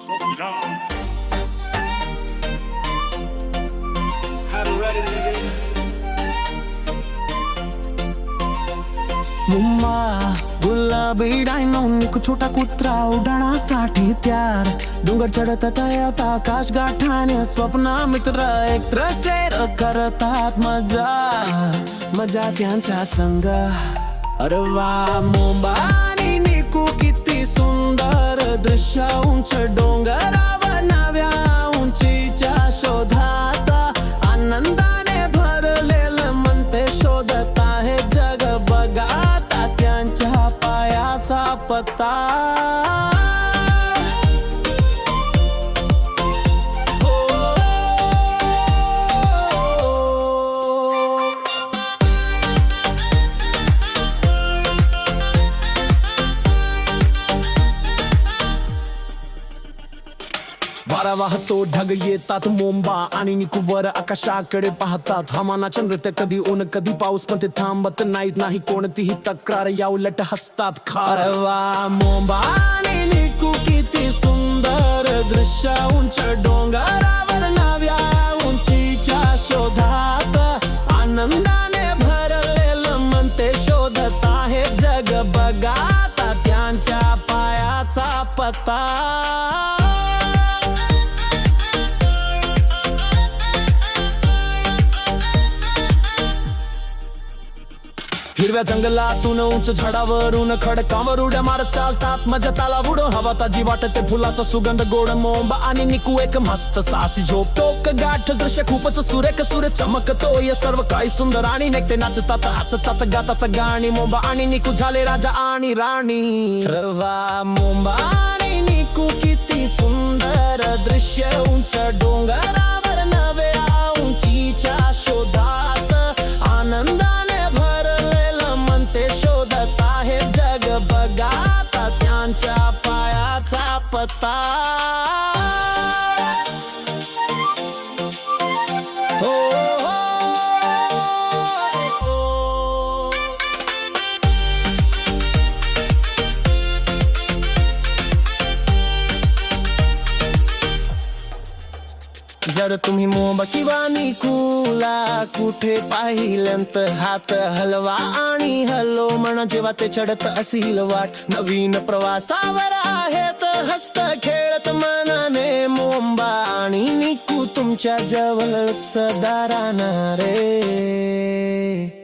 Soft down. मुम्मा गुलाबी dino एक छोटा कुत्रा उडण्यासाठी तयार. डोंगर चढत तयात आकाश गाठाने स्वप्न मित्र एकत्र सैर करतात मजा. मजा त्यांचा संग. अरे वा मुंबा पत्ता वारा वाहतो ढग येतात मोंबा आणि निकुवर आकाशाकडे पाहतात. हवामानाच्या नृत्य कधी ऊन कधी पाऊस पण ते थांबत नाहीत नाही कोणतीही तक्रार या उलट हसतात खारवा मोंबा आणि निकू किती सुंदर दृश्य. उंच डोंगरावर नव्या उंचीच्या शोधात आनंदाने भरलेलं मन ते शोधत आहे जग बघाता त्यांच्या पायाचा पत्ता. हिरव्या जंगलातून उंच झाडावरून खडकावर उड्या मारत चालतात. माझ्या ताला उडो हवा ताजी वाटते फुलाचा सुगंध गोड मोंब आणि निकू एक मस्त सासी झोप. टोक गाठ दृश्य खूपच सुरेख सुरे चमकतो. या सर्व काही सुंदर आणि नेते नाचतात हसतात गातात गाणी मोंबा आणि निकू झाले राजा आणि राणी. रवा मोंबा आणि निकू किती सुंदर दृश्य उंच डोंगर. पायाचा जर तुम्ही मोबा किंवा निकूला कुठे पाहिल्यानंतर हात हलवा आणि हलो म्हणा जेव्हा ते चढत असेल वाट नवीन प्रवासावर आहेत हस्त खेळत मनाने मोंबा आणि निकू तुमच्या जवळ सदा राहणार रे.